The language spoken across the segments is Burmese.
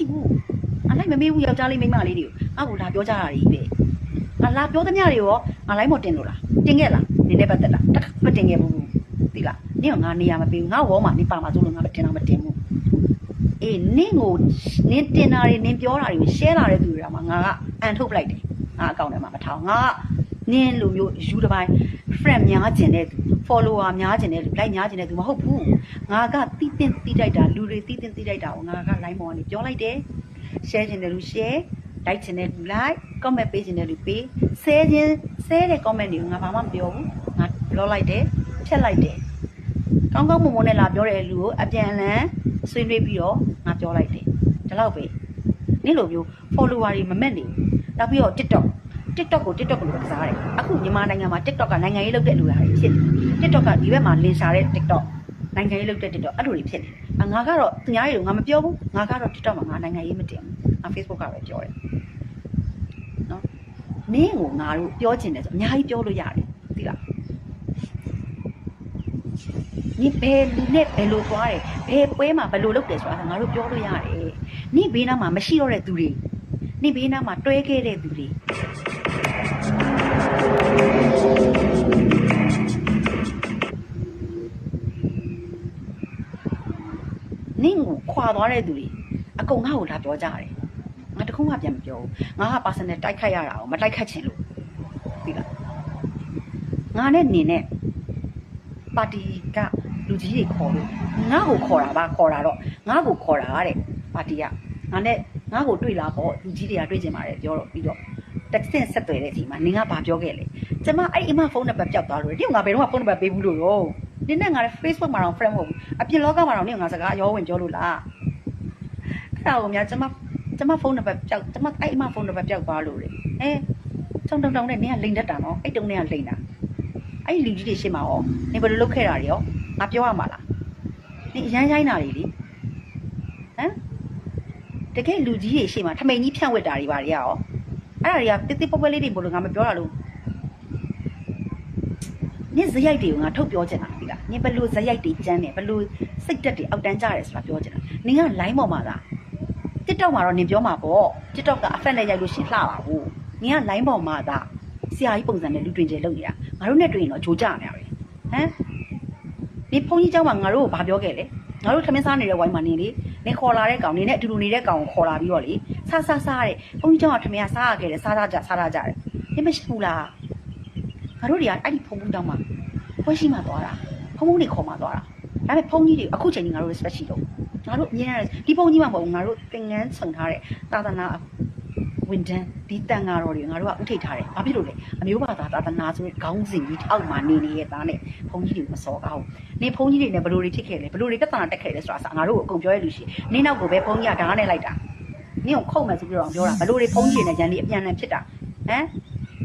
ကြည့်ဘူးငါလိုက်မမေးဘူးယောက်ျားလေးမိန်းမလေးတွေကိုငါ့ကိုလာပြောကြတာကြီးပဲငါလာပြောသမျှတွေရောငါလိုက်မတင်လို့လားတင်ခဲ့လားနင်းနဲ့ပတ်သက်လားတစ်ခါမတင်ခဲ့ဘူးသိလားနင်းကငါနေရာမပေးဘူးငါဝေါ်မှာနေပါမှာဆိုလို့ငါမတင်တော့မတင်ဘူးအေးနင်းကိုနင်းတင်တာတွေနင်းပြောတာတွေကို share လာတဲ့သူတွေကမှငါကအန်ထုတ်ပလိုက်တယ်ငါအကောင့်ထဲမှာမထောင်ငါကနင်းလိုမျိုးယူတစ်ပိုင်း friend များကျင်တဲ့သူ follower များကျင်တဲ့လူ like များကျင်တဲ့သူမဟုတ်ဘူးငါကတီးတင်တီးတိုက်တာလူတွေတီးတင်တီးတိုက်တာကိုငါက line ပေါ်ကနေပြောလိုက်တယ် share ကျင်တဲ့လူ share like ကျင်တဲ့လူ like comment ပေးကျင်တဲ့လူပေး share ခြင်း share တဲ့ comment တွေကိုငါဘာမှမပြောဘူးငါ block လိုက်တယ်ဖြတ်လိုက်တယ်ကောင်းကောင်းမွန်မွန်နဲ့လာပြောတဲ့လူကိုအပြန်အလှန်ဆွေးနွေးပြီးတော့ငါပြောလိုက်တယ်ဒီလောက်ပဲနေ့လိုမျိုး follower တွေမမက်နေဘူးနောက်ပြီးတော့ TikTok TikTok ကို TikTok လို့ကစားတယ်အခုမြန်မာနိုင်ငံမှာ TikTok ကနိုင်ငံရေးလုပ်တဲ့လူတွေဖြစ်နေ TikTok ကဒီဘက်မှာလင်ရှာတဲ့ TikTok နိုင်ငံရေးလုပ်တဲ့ TikTok အဲ့လိုတွေဖြစ်နေအငါကတော့သူများတွေကိုငါမပြောဘူးငါကတော့ TikTok မှာငါနိုင်ငံရေးမတင်ဘူးငါ Facebook ကပဲပြောတယ်နော်နင်းကိုငါတို့ပြောချင်တယ်ဆိုအများကြီးပြောလို့ရတယ်သိလားနိဘယ်လူနဲ့ဘယ်လိုသွားတယ်ဘယ်ပွဲမှာဘယ်လိုလုပ်တယ်ဆိုတာငါတို့ပြောလို့ရတယ်နိဘေးနားမှာမရှိတော့တဲ့သူတွေနိဘေးနားမှာတွဲခဲ့တဲ့သူတွေ နင့်ကိုခွာသွားတဲ့သူတွေအကုန်ငါ့ကိုလာပြောကြတယ်ငါတခုမှပြန်မပြောဘူးငါက personal တိုက်ခတ်ရတာကိုမတိုက်ခတ်ချင်လို့ပြီလားငါနဲ့နင်နဲ့ပါတီကလူကြီးတွေခေါ်လို့ငါ့ကိုခေါ်တာပါခေါ်တာတော့ငါ့ကိုခေါ်တာတဲ့ပါတီကငါနဲ့ငါ့ကိုတွေ့လာပေါ့လူကြီးတွေကတွေ့ကျင်ပါတယ်ပြောတော့ပြီးတော့ တက်ဆင့်ဆက်သွယ်တဲ့အချိန်မှာနင်ကဘာပြောခဲ့လဲကျမအဲ့အမဖုန်းနံပါတ်ပျောက်သွားလို့ဒီကငါဘယ်တော့မှဖုန်းနံပါတ်ပေးဘူးလို့ရောနင်နဲ့ငါလည်း Facebook မှာတော့ friend မဟုတ်ဘူးအပြင်လောကမှာတော့နင်ကငါစကားရောဝင်ပြောလို့လားအဲ့ဒါကိုများကျမကျမဖုန်းနံပါတ်ပျောက်ကျမအဲ့အမဖုန်းနံပါတ်ပျောက်သွားလို့လေအဲထုံထုံထုံနဲ့နင်ကလိန်တတ်တာနော်အဲ့တုံးနဲ့ကလိန်တာအဲ့ဒီလူကြီးတွေရှင်းမှာရောနင်ဘယ်လိုလုပ်ခဲ့တာတွေရောငါပြောရမှာလားနင်အရမ်းရိုင်းတာတွေလေဟမ်တကယ်လူကြီးတွေရှင်းမှာထမိန်ကြီးဖြန့်ဝက်တာတွေပါတွေရော အဲ့ဒါတွေကတိတိပပလေးတွေဘလို့ငါမပြောတာလို့နင်ဇယိုက်တွေကိုငါထုတ်ပြောချင်တာပြီလားနင်ဘယ်လိုဇယိုက်တွေကျန်းတယ်ဘယ်လိုစိတ်တက်တွေအောက်တန်းကြတယ်ဆိုတာပြောချင်တာနင်က line ပေါ်မှာလား TikTok မှာတော့နင်ပြောမှာပေါ့ TikTok ကအဖက်နဲ့ရိုက်လို့ရှရင်လှပါဘူးနင်က line ပေါ်မှာသာဆရာကြီးပုံစံနဲ့လူတွင်ကျလုပ်နေတာငါတို့နဲ့တွေ့ရင်တော့ဂျိုးကြနေရပဲဟမ်ဒီဖုန်းကြီးเจ้าမှာငါတို့ကိုဘာပြောခဲ့လဲငါတို့ထမင်းစားနေတဲ့ဝိုင်းမှာနင်လေနင်ခေါ်လာတဲ့ကောင်နင်နဲ့အတူတူနေတဲ့ကောင်ကိုခေါ်လာပြီးတော့လေ ဆာဆာဆာတဲ့ဘုန်းကြီးကျောင်းကထမင်းကစားရခဲ့တယ်စားစားကြစားစားကြတယ်ဒီမရှိဘူးလားငါတို့တွေကအဲ့ဒီဖုန်းဘူးတောင်းမှာဖွဲ့ရှိမှသွားတာဖုန်းဘူးတွေခေါ်မှသွားတာဒါပေမဲ့ဖုန်းကြီးတွေအခုချိန်ကြီးငါတို့ respect ရှိတော့ငါတို့အမြင်ရတယ်ဒီဖုန်းကြီးမှမဟုတ်ဘူးငါတို့သင်ငန်းဆုံထားတဲ့သာသနာဝန်တန်းဒီတန်ဃာတော်တွေငါတို့ကဥထိတ်ထားတယ်။ဘာဖြစ်လို့လဲ။အမျိုးဘာသာသာသနာဆိုရင်ခေါင်းစဉ်ကြီးထောက်မှနေနေရဲ့သားနဲ့ဘုန်းကြီးတွေမစောကောင်း။နေဘုန်းကြီးတွေနဲ့ဘလို့တွေဖြစ်ခဲ့လဲ။ဘလို့တွေပြဿနာတက်ခဲ့လဲဆိုတာဆာငါတို့ကိုအကုန်ပြောရလို့ရှိရင်နေနောက်ကိုပဲဘုန်းကြီးကဓာတ်နဲ့လိုက်တာ။ နင်းကိုခုတ်မယ်ဆိုပြီးတော့ပြောတာဘလို့တွေဘုန်းကြီးတွေနဲ့ရန်လေးအပြန်အလှန်ဖြစ်တာဟမ်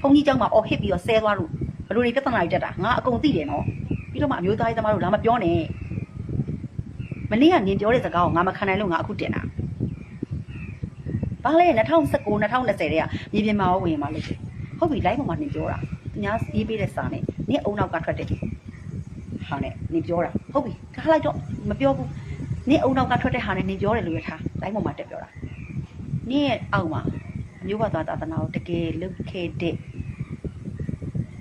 ဘုန်းကြီးเจ้าမှာအော်ဟစ်ပြီးတော့ဆဲသွားလို့ဘလို့တွေပြဿနာတွေတက်တာငါအကုန်သိတယ်နော်ပြီးတော့မှအမျိုးသားရေးသမားတို့လာမပြောနဲ့ မနေ့ကနင်ပြောတဲ့စကားကိုငါမခံနိုင်လို့ငါအခုတင်တာဘာလဲ2019 2020တဲ့ကမြေပြင်မှာရောဝင်မှာလို့ဟုတ်ပြီ live ပေါ်မှာနင်ပြောတာသူများရေးပေးတဲ့စာနဲ့နင်အုံနောက်ကထွက်တဲ့ဟာနဲ့နင်ပြောတာဟုတ်ပြီထားလိုက်တော့မပြောဘူးနင်အုံနောက်ကထွက်တဲ့ဟာနဲ့နင်ပြောတယ်လို့ရထား live ပေါ်မှာတက်ပြောတာ နင်ရဲ့အောက်မှာအမျိုးဘာသာသာသနာကိုတကယ်လုပ်ခဲ့တဲ့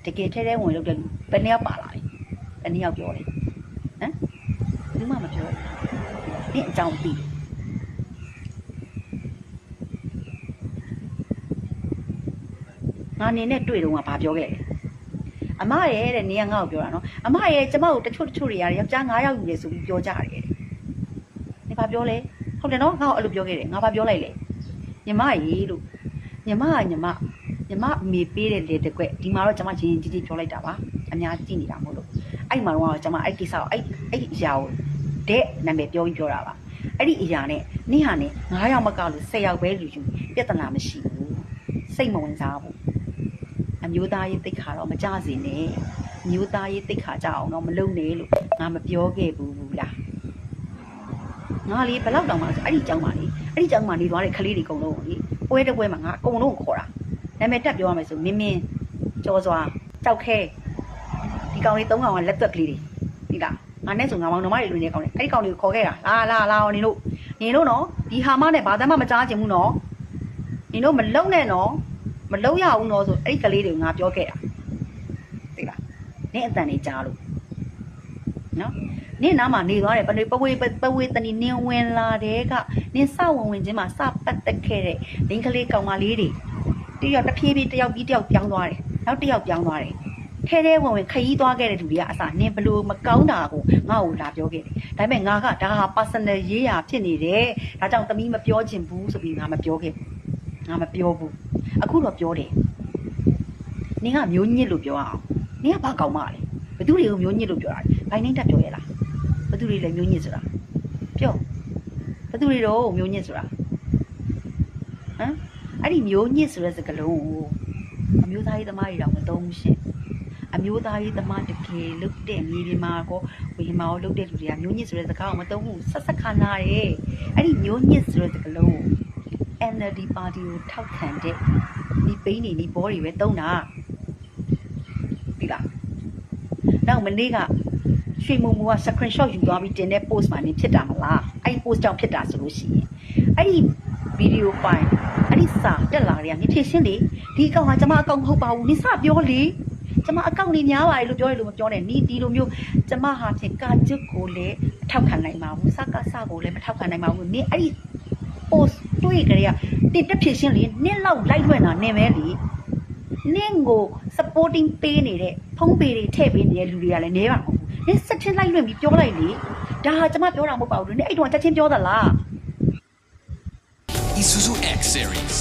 တကယ်ထဲထဲဝင်လုပ်တဲ့လူဘယ်နှစ်ယောက်ပါလာလဲဘယ်နှစ်ယောက်ပြောလဲဟမ်ဘူးမှမပြောဘူးနင့်အကြောင်းသိငါနေနဲ့တွေ့တော့ငါဘာပြောခဲ့လဲအမရဲ့တဲ့နေကငါ့ကိုပြောတာနော်အမရဲ့ကျမကိုတချို့တချို့တွေရတယ်ယောက်ျား9ယောက်ယူတယ်ဆိုပြီးပြောကြတယ်တဲ့နေဘာပြောလဲဟုတ်တယ်နော်ငါ့ကိုအဲ့လိုပြောခဲ့တယ်ငါဘာပြောလိုက်လဲ ညီမရေလို့ညီမကညီမညီမအမေပေးတဲ့လေတကွက်ဒီမှာတော့ကျမချင်းချင်းကြီးကြီးပြောလိုက်တာပါအများကြည့်နေတာမဟုတ်လို့အဲ့မှာတော့ကျမအဲ့ကိစ္စကိုအဲ့အဲ့ဒီအရာကိုတဲ့နာမည်ပြောပြီးပြောတာပါအဲ့ဒီအရာနဲ့နေ့ဟာနဲ့9ယောက်မကလို့10ယောက်ပဲလူယူပြဿနာမရှိဘူးစိတ်မဝင်စားဘူးအမျိုးသားရေးတိတ်ခါတော့မကြစေနဲ့အမျိုးသားရေးတိတ်ခါကြအောင်တော့မလုပ်နဲ့လို့ငါမပြောခဲ့ဘူးဘူးလားငါလေဘယ်လောက်တောင်မှဆိုအဲ့ဒီကြောင်းပါလေ အဲ့ဒီကြောင်းမှာနေသွားတဲ့ကလေးတွေအကုန်လုံးလေပွဲတစ်ပွဲမှာငါအကုန်လုံးကိုခေါ်တာနာမည်တက်ပြောရမယ်ဆိုမင်းမင်းကြောစွာကြောက်ခဲဒီကောင်လေး၃ကောင်ကလက်သွက်ကလေးတွေဒီလားငါနဲ့ဆိုငါမောင်နှမတွေလူနေကောင်းတယ်အဲ့ဒီကောင်တွေကိုခေါ်ခဲ့တာလာလာလာအောင်နေလို့နင်တို့နော်ဒီဟာမနဲ့ဘာသာမှမကြားချင်ဘူးနော်နင်တို့မလုံနဲ့နော်မလုံရဘူးနော်ဆိုအဲ့ဒီကလေးတွေကိုငါပြောခဲ့တာသိလားနင်အတန်နေကြားလို့နော် နင်နားမှာနေသွားတယ်ပဝေပဝေတနီနင်ဝင်လာတဲ့ကနင်စဝင်ဝင်ချင်းမှာစပတ်သက်ခဲ့တဲ့လင်းကလေးကောင်မလေးတွေတယောက်တစ်ဖြည်းဖြည်းတယောက်ပြီးတယောက်ပြောင်းသွားတယ်နောက်တစ်ယောက်ပြောင်းသွားတယ်ထဲထဲဝင်ဝင်ခရီးသွားခဲ့တဲ့လူတွေကအစားနင်ဘလို့မကောင်းတာကိုငါ့ကိုလာပြောခဲ့တယ်ဒါပေမဲ့ငါကဒါဟာ personal ရေးရာဖြစ်နေတယ်ဒါကြောင့်သမီးမပြောချင်ဘူးဆိုပြီးငါမပြောခဲ့ဘူးငါမပြောဘူးအခုတော့ပြောတယ်နင်ကမျိုးညစ်လို့ပြောအောင်နင်ကဘာကောင်းမလဲဘသူတွေကိုမျိုးညစ်လို့ပြောတာလဲဘိုင်းနှိမ့်တက်ပြောရလားဘ သူတွေလည်းမျိုးညစ်ဆိုတာပြောဘသူတွေတော့မျိုးညစ်ဆိုတာဟမ်အဲ့ဒီမျိုးညစ်ဆိုတဲ့စကားလုံးကိုအမျိုးသားရေးသမားတွေတော့မသုံးဘူးရှင်အမျိုးသားရေးသမားတကယ်လုတ်တဲ့မြေပြင်မှာကောဝေမာကိုလုတ်တဲ့လူတွေကမျိုးညစ်ဆိုတဲ့စကားကိုမသုံးဘူးဆက်ဆက်ခါနာတယ်အဲ့ဒီမျိုးညစ်ဆိုတဲ့စကားလုံးကို NLD ပါတီကိုထောက်ခံတဲ့ဒီပိန်းနေဒီဘောတွေပဲတုံးတာပြီလားနောက်မနေ့က ရွှေမုံမူက screenshot ယူသွားပြီးတင်တဲ့ post မှာနေဖြစ်တာမလားအဲ့ဒီ post ကြောင့်ဖြစ်တာဆိုလို့ရှိရင်အဲ့ဒီဗီဒီယိုပိုင်းအဲ့ဒီစာတက်လာတွေကနေဖြစ်ရှင်းလေဒီအကောင့်ကကျွန်မအကောင့်မဟုတ်ပါဘူးနေစပြောလေကျွန်မအကောင့်လေးများပါတယ်လို့ပြောရလို့မပြောနဲ့နီးဒီလိုမျိုးကျွန်မဟာဖြင့်ကာကျွတ်ကိုလည်းမထောက်ခံနိုင်ပါဘူးစကားစကိုလည်းမထောက်ခံနိုင်ပါဘူးနေအဲ့ဒီ post တွေ့ကြရတင်တက်ဖြစ်ရှင်းလေနင်းလောက်လိုက်လွှင့်တာနင်ပဲလေနင်းကို supporting ပေးနေတဲ့ဖုံးပေတွေထည့်ပေးနေတဲ့လူတွေကလည်းနေပါမ ဟုတ်ဘူးနင်းစက်ချင်းလိုက်လွှင့်ပြီးပြောလိုက်လေဒါဟာကျမပြောတာမဟုတ်ပါဘူးနင်းအဲ့တော့ချက်ချင်းပြောသလား Isuzu X Series.